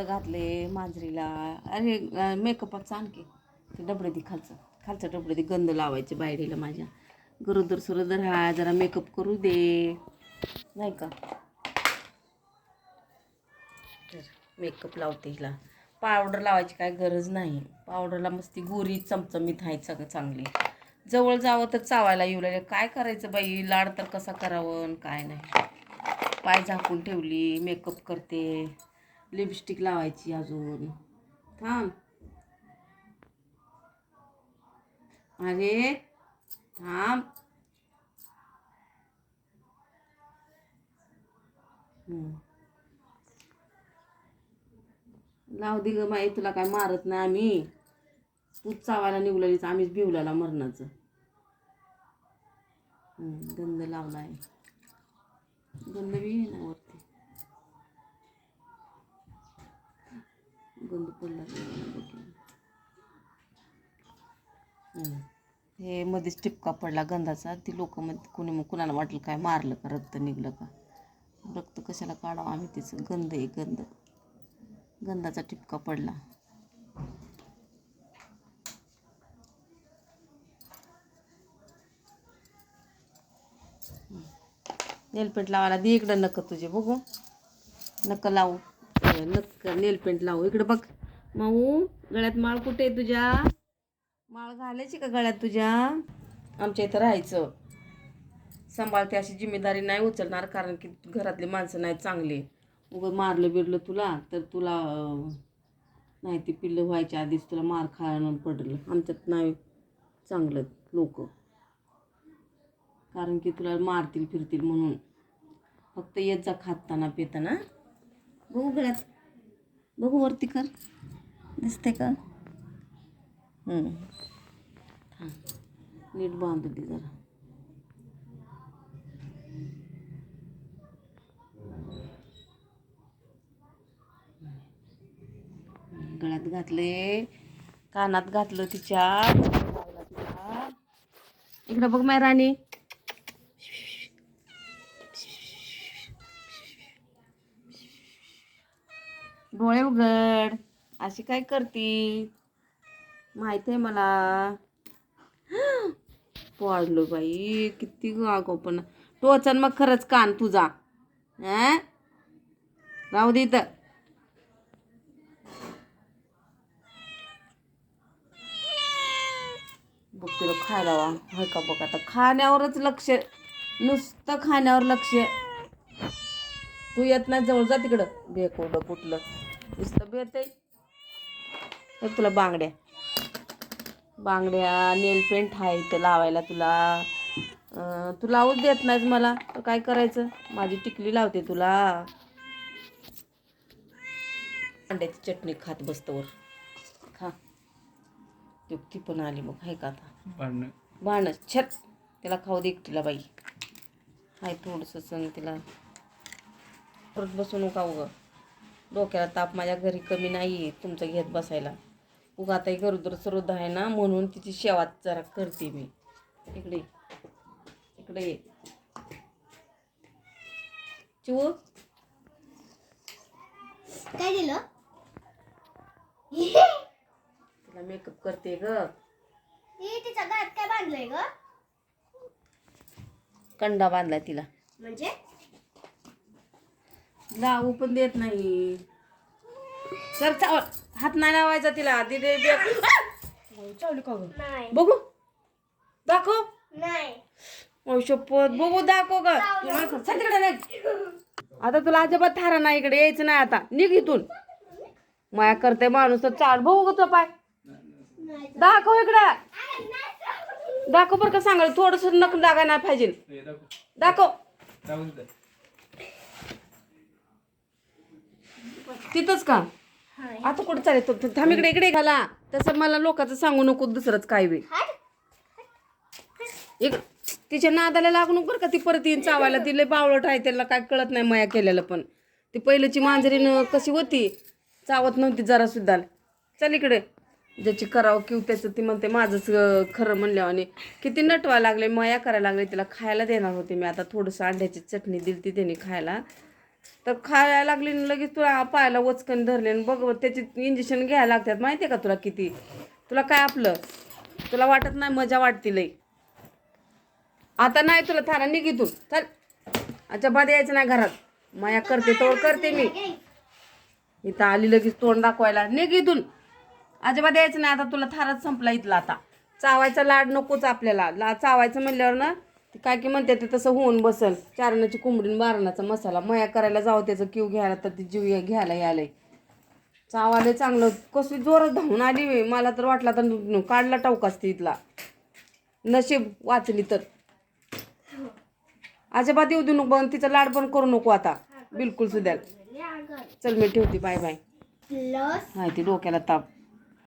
गंध घातले मांजरीला. अरे मेकअपाचं आणखी ते डबडे दे खालचं. खालचं डबडे दे गंध लावायचे बाहेरीला माझ्या. गरोदर सरोदर हा जरा मेकअप करू दे. नाही का? तर मेकअप लावते हिला. पावडर लावायची काय गरज नाही. पावडरला मस्ती गोरी चमचमीत आहेत सगळं चांगली. जवळ जावं तर चावायला येऊ लागले. काय करायचं बाई? लाड तर कसा करावं आणि काय नाही. पाय झाकून ठेवली मेकअप करते. लिपस्टिक लावायची अजून. थांब. अरे थांब. हम्म. लाव दे ग माई तुला काय मारत नाही आम्ही. तूच चावायला निघलेलीच आम्हीच बिवल्याला मरणाचं. हम्म, गंध लावलाय. गंध बी ना वरती. गंध पडला हे मध्येच टिपका पडला गंधाचा. ती लोक मध्ये कुणी मग कुणाला वाटलं काय मारलं का रक्त निघलं का? रक्त कशाला काढावं आम्ही तिचं गंध आहे गंध. गंधाचा टिपका पडला. नेलपेंट लावायला दे इकडं नक तुझे बघू. नक लावू. अं, नेल पेंट लावू. इकडं बघ. माऊ गळ्यात माळ कुठे आहे तुझ्या? माळ घालायची का गळ्यात तुझ्या? आमच्या इथं राहायचं. सांभाळते अशी जिम्मेदारी नाही उचलणार कारण की घरातली माणसं नाही चांगली. उगं मारलं बिरलं तुला तर तुला नाही ती पिल्लं व्हायच्या आधीच तुला मार खायला पडलं. आमच्यात नाही चांगलं लोक. कारण की तुला मारतील फिरतील म्हणून. फक्त येत जा खाताना पिताना. बघू गळ्यात बघू वरती कर. दिसते का? हां नीट बांध दे जरा. गळ्यात घातले. कानात घातलं तिच्या. इकडं बघ माय राणी. डोळे उघड. अशी काय करती? माहीत आहे मला. पडलो बाई किती गागो पण. टोचन मग खरंच कान तुझा. राहू दे इथं. बघ तुला खायला वा हाय का बघ आता. खाण्यावरच लक्ष. नुसतं खाण्यावर लक्ष. तू येत नाही जवळ जा तिकडं. बेकोडं कुठलं. नुसतं बेत आहे तुला बांगड्या. बांगड्या नेल पेंट आहे इथं लावायला तुला. तू लावूच देत नाहीस मला. तर काय करायचं? माझी टिकली लावते तुला. अंड्याची चटणी खात बसतवर खा. ती ती पण आली मग हाय का आता? बाण छत तिला खाऊ दे एकटीला बाई. हाय थोडंसं सण तिला. परत बसू नका उगं. डोक्याला ताप माझ्या घरी कमी नाही तुमचं घेत बसायला. उगा आता गरोदर सरोद आहे ना म्हणून तिची सेवा जरा करते मी. इकडे. इकडे ये. चिवू काय दिलं? तिला मेकअप करते ग. गळ्यात काय बांधलंय ग? कंडा बांधलाय तिला. म्हणजे? लावू पण देत नाही. सर हात नाही लावायचा तिला. दिदे चावली का गं? नाही. बघू. दाखव. नाही. ओ शपथ. बघू दाखव ग. तुला चल तिकडे नाही आता तुला अजिबात थारा नाही इकडे. यायचं नाही आता. निघ इथून. माया करते माणूस तर चाल. बघू ग तो पाय. दाखव इकडे. दाखव बरं का सांगाल थोडस नक लागायला नाही पाहिजे दाखव दाखव दाखव तिथं. तिथंच का? आता कुठं चालेल? तो थांब इकडे इकडे घाला. तसं मला लोकांचं सांगू नको दुसरंच काय बी. एक तिच्या नादाला लागू नको बरं का ती परत येईन चावायला. तिला बावळट आहे त्याला काय कळत नाही माया केलेलं पण. ती पहिल्याची मांजरीनं कशी होती? चावत नव्हती जरा सुद्धा. चल इकडे. ज्याची करावं किंवा त्याचं ती म्हणते माझंच खरं म्हणल्यावर. आणि किती नटवा लागले माया करायला लागले तिला खायला देणार होते मी. आता थोडंसं अंड्याची चटणी दिली ती त्यांनी खायला. तर खायला लागली लगेच तुला पायाला वचकन धरले आणि बघ त्याची इंजेक्शन घ्यायला लागतात. माहिती आहे का तुला किती? तुला काय आपलं? तुला वाटत नाही मजा वाटतील लई. आता नाही तुला थारा निघितून चल. अजिबात यायचं नाही घरात. माया करते तोड करते मी. इथं आली लगेच तोंड दाखवायला. निघितून इथून. अजिबात यायचं नाही. आता तुला थारच संपला इथला आता. चावायचा लाड नकोच आपल्याला. ला चावायचं म्हणल्यावर ना ते काय की म्हणते ते तसं होऊन बसल. चारणाची कोंबडीन बारणाचा मसाला. मया करायला जावं त्याचं किव घ्यायला तर ती जीव घ्यायला यायलंय चावाले चांगलं. कसली जोरात धावून आली. मला तर वाटला तर न- काढला टाऊकाच ती इथला. नशीब वाचली तर. अजिबात येऊ देऊ नको आणि तिचा लाड पण करू नको आता. बिलकुल सुद्धा चल मी ठेवते. Bye bye. हाय ती डोक्याला ताप.